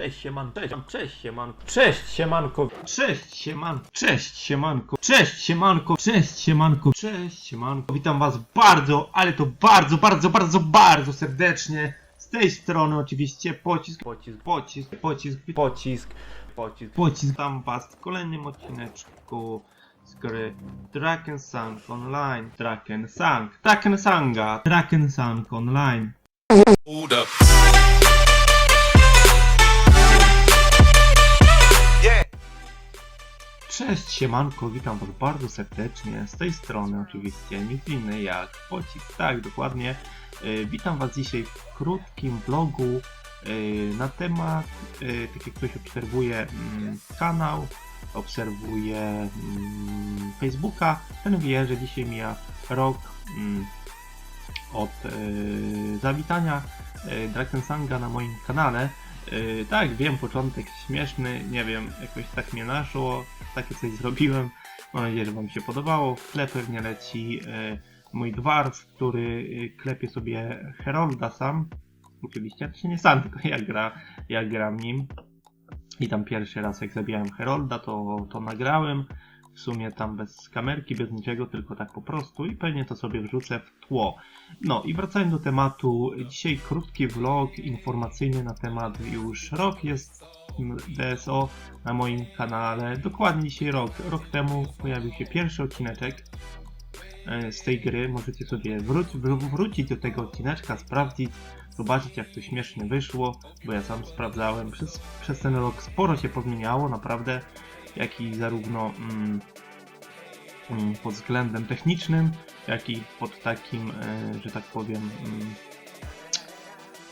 cześć sieman, cześć, cześć sieman, cześć siemanko, cześć sieman, cześć siemanko, cześć siemanko, cześć siemanko, cześć siemanko. Witam was bardzo, ale to bardzo, bardzo, bardzo, bardzo serdecznie. Z tej strony oczywiście pocisk, pocisk, pocisk, pocisk, pocisk, pocisk, pocisk. Tam was w kolejnym odcineczku z gry Draken Sang Online, Draken Sang, Draken Sanga, Draken Sang Online. Hold Cześć, siemanko, witam was bardzo serdecznie. Z tej strony oczywiście nic innej jak pocisk, tak, dokładnie. E, Witam was dzisiaj w krótkim vlogu e, na temat, e, tak jak ktoś obserwuje mm, kanał, obserwuje mm, Facebooka, ten wie, że dzisiaj mija rok mm, od e, zawitania e, Drakensanga na moim kanale. E, tak, wiem, początek śmieszny, nie wiem, jakoś tak mnie naszło, takie coś zrobiłem. Mam nadzieję, że Wam się podobało. W tle pewnie leci e, mój dwarf, który e, klepie sobie Herolda sam. Oczywiście, to się nie sam, tylko ja, gra, ja gram nim. I tam pierwszy raz jak zabijałem Herolda, to, to nagrałem. W sumie tam bez kamerki, bez niczego, tylko tak po prostu i pewnie to sobie wrzucę w tło. No i wracając do tematu, dzisiaj krótki vlog informacyjny na temat już rok jest DSO na moim kanale. Dokładnie dzisiaj rok. Rok temu pojawił się pierwszy odcineczek e, z tej gry. Możecie sobie wrócić do tego odcineczka, sprawdzić, zobaczyć jak to śmiesznie wyszło, bo ja sam sprawdzałem. Przez, przez ten rok sporo się pozmieniało, naprawdę, jak i zarówno mm, mm, pod względem technicznym, jak i pod takim, e, że tak powiem, mm,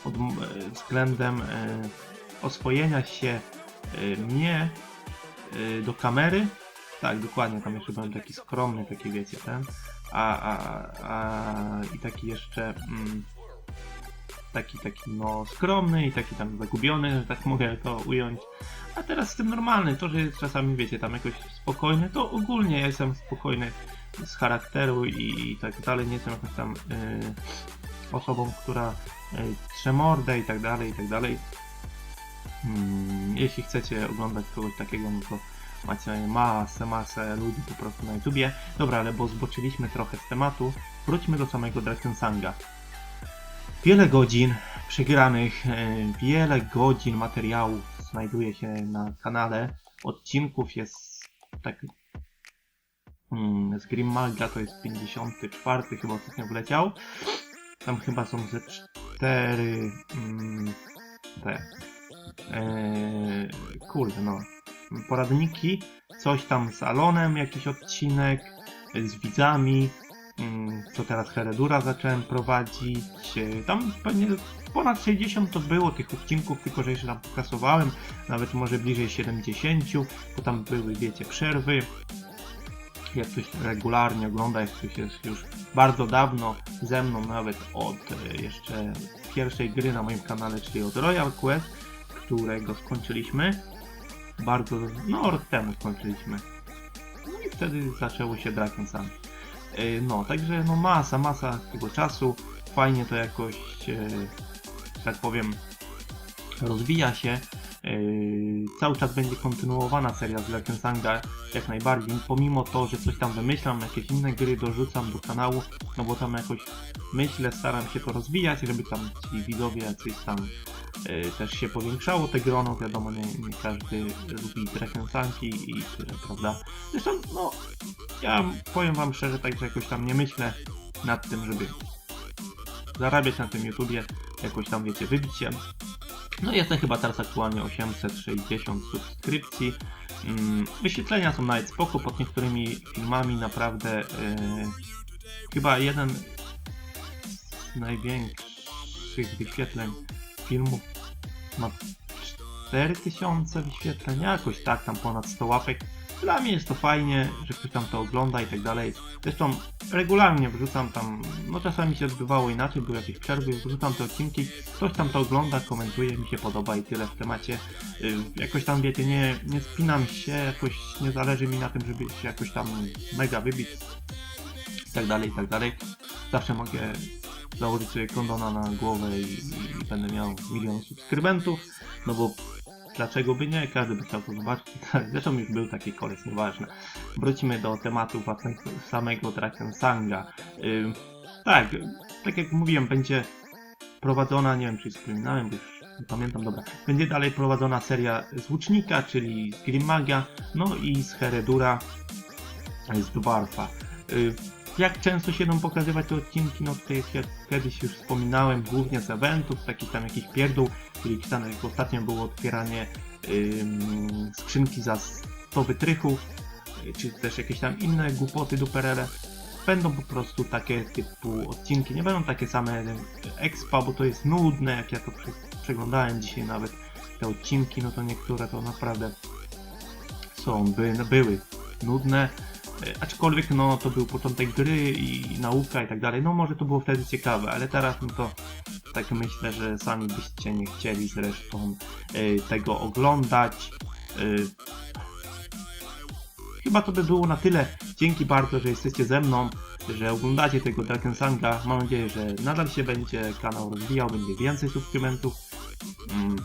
pod e, względem e, oswojenia się mnie do kamery. Tak, dokładnie, tam jeszcze byłem taki skromny, taki wiecie, ten. A, a, a i taki jeszcze mm, taki, taki no skromny i taki tam zagubiony, że tak mogę to ująć. A teraz jestem normalny, to, że czasami wiecie, tam jakoś spokojny, to ogólnie ja jestem spokojny z charakteru i, i tak dalej, nie jestem jakąś tam y, osobą, która y, mordę i tak dalej, i tak dalej. Mm, jeśli chcecie oglądać kogoś takiego, no to macie masę, masę ludzi po prostu na YouTubie. Dobra, ale bo zboczyliśmy trochę z tematu, wróćmy do samego Drakensanga. Wiele godzin przegranych, e, wiele godzin materiałów znajduje się na kanale. Odcinków jest tak mm, z Grimmaga to jest 54 chyba ostatnio wleciał. Tam chyba są ze cztery mm, te e, kurde no poradniki, coś tam z Alonem, jakiś odcinek, z widzami, co teraz Heredura zacząłem prowadzić. e, Tam pewnie ponad 60 to było tych odcinków, tylko że jeszcze tam pokasowałem, nawet może bliżej 70, bo tam były, wiecie, przerwy. Jak ktoś regularnie ogląda, jak ktoś jest już bardzo dawno ze mną, nawet od e, jeszcze pierwszej gry na moim kanale, czyli od Royal Quest, którego skończyliśmy bardzo, no rok temu skończyliśmy. No i wtedy zaczęło się Draken Sun. Yy, No, także no masa, masa tego czasu. Fajnie to jakoś, e, tak powiem, rozwija się. Yy, cały czas będzie kontynuowana seria z Draken Sanga jak najbardziej, pomimo to, że coś tam wymyślam, jakieś inne gry dorzucam do kanału, no bo tam jakoś myślę, staram się to rozwijać, żeby tam ci widzowie jacyś tam e, też się powiększało te grono, wiadomo, nie, nie każdy lubi Drakensang'i i tyle, prawda? Zresztą, no, ja powiem wam szczerze, tak, że jakoś tam nie myślę nad tym, żeby zarabiać na tym YouTubie, jakoś tam, wiecie, wybić się. No jestem chyba teraz aktualnie 860 subskrypcji. Mm, Wyświetlenia są nawet spoko, pod niektórymi filmami naprawdę e, chyba jeden z największych wyświetleń filmów ma 4000 wyświetleń, jakoś tak, tam ponad 100 łapek. Dla mnie jest to fajnie, że ktoś tam to ogląda i tak dalej. Zresztą regularnie wrzucam tam, no czasami się odbywało inaczej, były jakieś przerwy, wrzucam te odcinki, ktoś tam to ogląda, komentuje, mi się podoba i tyle w temacie. Yy, jakoś tam wiecie, nie, nie spinam się, jakoś nie zależy mi na tym, żeby się jakoś tam mega wybić i tak dalej, i tak dalej. Zawsze mogę założyć sobie kondona na głowę i, i będę miał milion subskrybentów, no bo dlaczego by nie, każdy by chciał to zobaczyć. Zresztą już był taki koleś, nieważne. Wrócimy do tematu samego Drakensanga. Ym, tak, tak jak mówiłem, będzie prowadzona, nie wiem czy wspominałem, już nie pamiętam, dobra. Będzie dalej prowadzona seria z Łucznika, czyli z Grimmaga, no i z Heredura, z Dwarfa. Jak często się będą pokazywać te odcinki, no tutaj jak kiedyś już wspominałem, głównie z eventów, takich tam jakichś pierdół, czyli tam jak ostatnio było otwieranie skrzynki za 100 wytrychów, y, czy też jakieś tam inne głupoty duperele. Będą po prostu takie typu odcinki, nie będą takie same expa, bo to jest nudne, jak ja to prze- przeglądałem dzisiaj nawet te odcinki, no to niektóre to naprawdę są, by, były nudne, Aczkolwiek no to był początek gry i nauka i tak dalej. No może to było wtedy ciekawe, ale teraz no to tak myślę, że sami byście nie chcieli zresztą e, tego oglądać. E, Chyba to by było na tyle. Dzięki bardzo, że jesteście ze mną, że oglądacie tego Drakensanga. Mam nadzieję, że nadal się będzie kanał rozwijał, będzie więcej subskrybentów. Mm,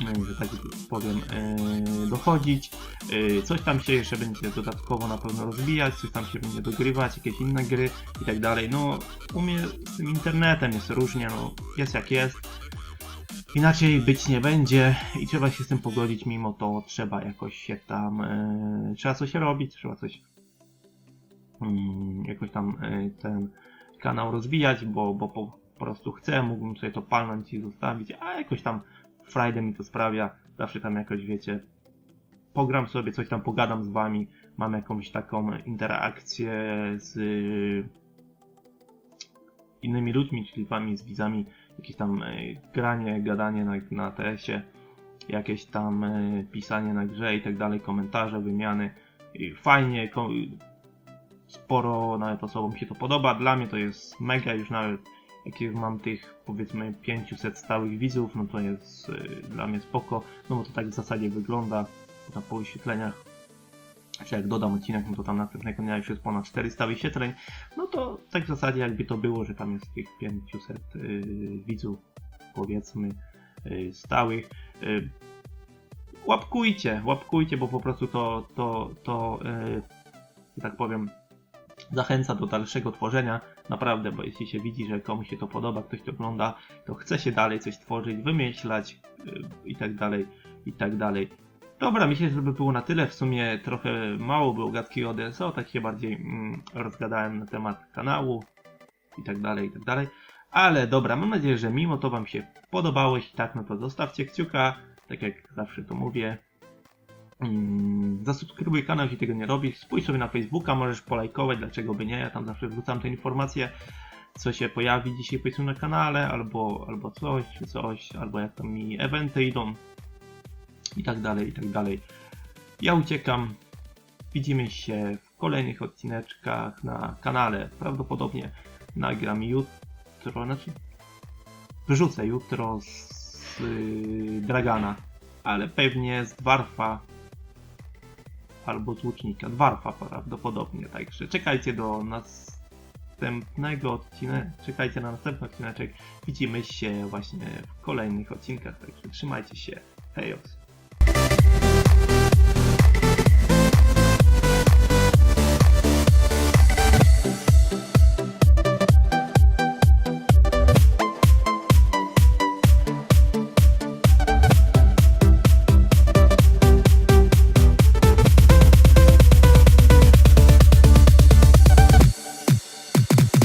e, że tak powiem, e, dochodzić. Y, Coś tam się jeszcze będzie dodatkowo na pewno rozwijać, coś tam się będzie dogrywać, jakieś inne gry i tak dalej. No, u mnie z tym internetem jest różnie, no, jest jak jest. Inaczej być nie będzie i trzeba się z tym pogodzić, mimo to trzeba jakoś się tam, e, trzeba coś robić, trzeba coś mm, jakoś tam e, ten kanał rozwijać, bo, bo po prostu chcę, mógłbym sobie to palnąć i zostawić, a jakoś tam Friday mi to sprawia, zawsze tam jakoś wiecie, pogram sobie, coś tam pogadam z wami, mam jakąś taką interakcję z innymi ludźmi, czyli wami, z widzami, jakieś tam y, granie, gadanie na, na TS-ie, jakieś tam y, pisanie na grze i tak dalej, komentarze, wymiany. Fajnie, sporo nawet osobom się to podoba, dla mnie to jest mega, już nawet jak już mam tych powiedzmy 500 stałych widzów, no to jest y, dla mnie spoko, no bo to tak w zasadzie wygląda na po wyświetleniach, czy jak dodam odcinek, no to tam następnego dnia już jest ponad 400 wyświetleń, no to tak w zasadzie jakby to było, że tam jest tych 500 y, widzów, powiedzmy, y, stałych. Y, łapkujcie, łapkujcie, bo po prostu to, to, to y, że tak powiem, zachęca do dalszego tworzenia, naprawdę, bo jeśli się widzi, że komuś się to podoba, ktoś to ogląda, to chce się dalej coś tworzyć, wymyślać y, i tak dalej, i tak dalej. Dobra, myślę, że by było na tyle. W sumie trochę mało było gadki o DSO, tak się bardziej mm, rozgadałem na temat kanału i tak dalej, i tak dalej. Ale dobra, mam nadzieję, że mimo to Wam się podobało. Jeśli tak, no to zostawcie kciuka, tak jak zawsze to mówię. Mm, zasubskrybuj kanał, jeśli tego nie robisz. Spójrz sobie na Facebooka, możesz polajkować, dlaczego by nie. Ja tam zawsze wrzucam te informacje, co się pojawi dzisiaj powiedzmy na kanale, albo, albo coś, coś, albo jak tam mi eventy idą i tak dalej, i tak dalej. Ja uciekam. Widzimy się w kolejnych odcineczkach na kanale. Prawdopodobnie nagram jutro, znaczy wyrzucę jutro z yy, Dragana, ale pewnie z Dwarfa albo z Łucznika. Dwarfa prawdopodobnie, także czekajcie do następnego odcinka, czekajcie na następny odcineczek. Widzimy się właśnie w kolejnych odcinkach, także trzymajcie się. Hejos!